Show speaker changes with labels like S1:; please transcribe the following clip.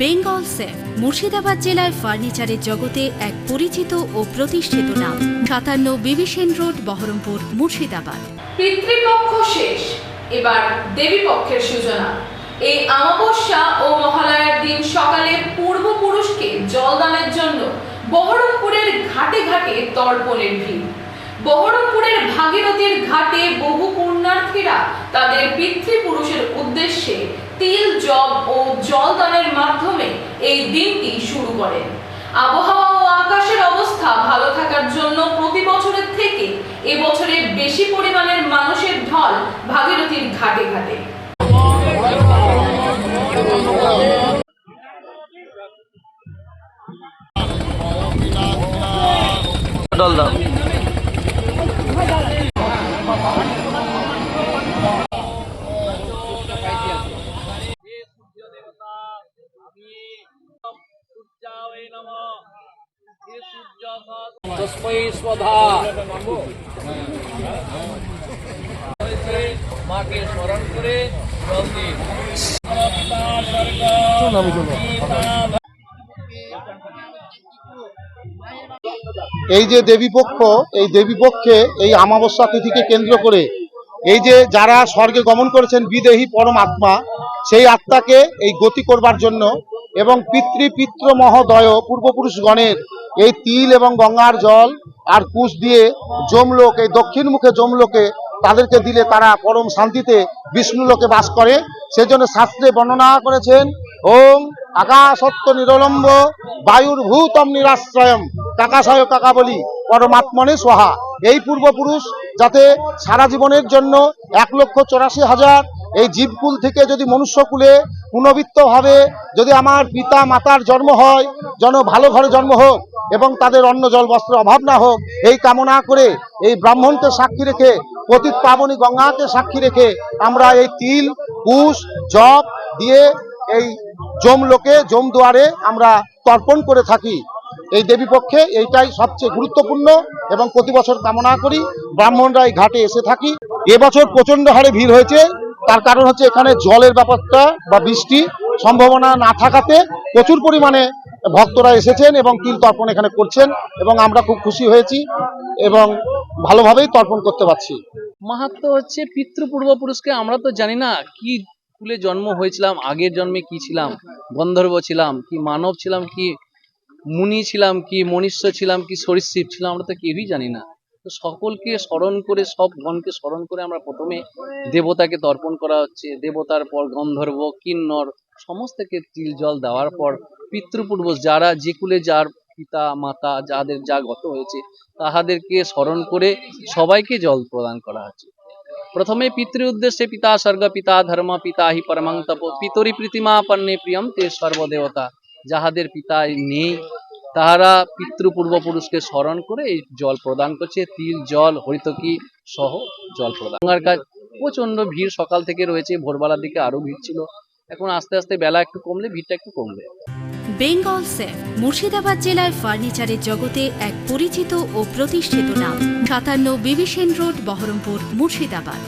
S1: Bengal safe, Murshidabad জেলায় ফার্নিচারের জগতে এক পরিচিত ও প্রতিষ্ঠিত নাম। সাতান্ন বিবিসেন রোড, বহরমপুর, মুর্শিদাবাদ।
S2: পিতৃপক্ষ শেষ, এবার দেবী পক্ষের সূচনা। এই আমাবস্যা ও মহালয়ার দিন সকালে পূর্বপুরুষকে জলদানের জন্য বহরমপুরের ঘাটে ঘাটে তর্পণের ভিড়। বহরমপুরের ভাগীরথীর ঘাটে বহু পুণ্যার্থীরা তাদের পিতৃপুরুষের উদ্দেশ্যে তিল, জব ও জলদানের মাধ্যমে এই দিনটি শুরু করেন। আবহাওয়া ও আকাশের অবস্থা ভালো থাকার জন্য প্রতি বছরের থেকে এবছরে বেশি পরিমাণের মানুষের ঢল ভাগীরথীর ঘাটে ঘাটে।
S3: দাও। মাকে স্মরণ করে জল
S4: এই যে দেবীপক্ষ এই দেবীপক্ষে এই আমাবস্যা তিথিকে কেন্দ্র করে এই যে যারা স্বর্গে গমন করেছেন বিদেহী পরম আত্মা সেই আত্মাকে এই গতি করবার জন্য এবং পিতৃ পিতৃ মহোদয় পূর্বপুরুষগণের এই তিল এবং গঙ্গার জল আর কুশ দিয়ে জমলোক এই দক্ষিণ মুখে জমলোকে তাদেরকে দিলে তারা পরম শান্তিতে বিষ্ণু লোকে বাস করে। সেজন্য শাস্ত্রে বর্ণনা করেছেন, ওম আকাশত্ব নিরলম্ব বায়ুর ভূতম নিরাশ্রয়ম, কাকাশয় কাকা বলি, পরমাত্মনে সোহা। এই পূর্বপুরুষ যাতে সারা জীবনের জন্য এক লক্ষ চৌরাশি হাজার এই জীবকুল থেকে যদি মনুষ্যকুলে পুনবিত্তভাবে যদি আমার পিতা মাতার জন্ম হয়, যেন ভালো ঘরে জন্ম হোক এবং তাদের অন্ন, জল বস্ত্রের অভাব না হোক, এই কামনা করে এই ব্রাহ্মণকে সাক্ষী রেখে, পতিত পাবনী গঙ্গাকে সাক্ষী রেখে আমরা এই তিল, কুশ, জব দিয়ে এই জম লোকে জম দুয়ারে আমরা তর্পণ করে থাকি। এই দেবী পক্ষে এইটাই সবচেয়ে গুরুত্বপূর্ণ এবং প্রতি বছর কামনা করি ব্রাহ্মণরা এই ঘাটে এসে থাকি। এবছর প্রচণ্ড হারে ভিড় হয়েছে। তার কারণ হচ্ছে এখানে জলের ব্যাপারটা বা বৃষ্টি সম্ভাবনা না থাকাতে প্রচুর পরিমাণে ভক্তরা এসেছেন এবং তিল তর্পণ এখানে করছেন এবং আমরা খুব খুশি হয়েছি এবং ভালোভাবেই তর্পণ করতে পারছি।
S3: মাহাত্ম হচ্ছে পিতৃ পূর্বপুরুষকে আমরা তো জানি না কি কুলে জন্ম হয়েছিলাম, আগের জন্মে কি ছিলাম, গন্ধর্ব ছিলাম, কি মানব ছিলাম, কি মুনি ছিলাম, কি মনীষ্য ছিলাম, কি সরীসৃপ ছিলাম, আমরা তো কেউই জানি না। তো সকলকে স্মরণ করে, সব গণকে স্মরণ করে আমরা প্রথমে দেবতাকে তর্পণ করা হচ্ছে। দেবতার পর গন্ধর্ব, কিন্নর, সমস্তকে তিল জল দেওয়ার পর পিতৃপূর্বজ যারা যে কুলে যার পিতা, মাতা, যাদের যা গত হয়েছে, তাহাদেরকে স্মরণ করে সবাইকে জল প্রদান করা হচ্ছে। প্রথমে পিতৃ উদ্দেশ্যে পিতা স্বর্গ, পিতা ধর্ম, পিতা হি পরমাং তপ, পিতরি প্রীতিমা পণ্যে প্রিয়ম তে সর্বদেবতা। যাহাদের পিতা নেই তাহারা পিতৃ পূর্বপুরুষকে স্মরণ করে এই জল প্রদান করছে। তিল, জল, হরিতকি সহ জল প্রদান। গঙ্গার কাজ প্রচণ্ড ভিড় সকাল থেকে রয়েছে, ভোরবেলার দিকে আরও ভিড় ছিল। এখন আস্তে আস্তে বেলা একটু কমলে, ভিড়টা একটু কমবে।
S1: বেঙ্গল সেফ, মুর্শিদাবাদ জেলায় ফার্নিচারের জগতে এক পরিচিত ও প্রতিষ্ঠিত নাম। সাতান্ন বিবিসেন রোড, বহরমপুর, মুর্শিদাবাদ।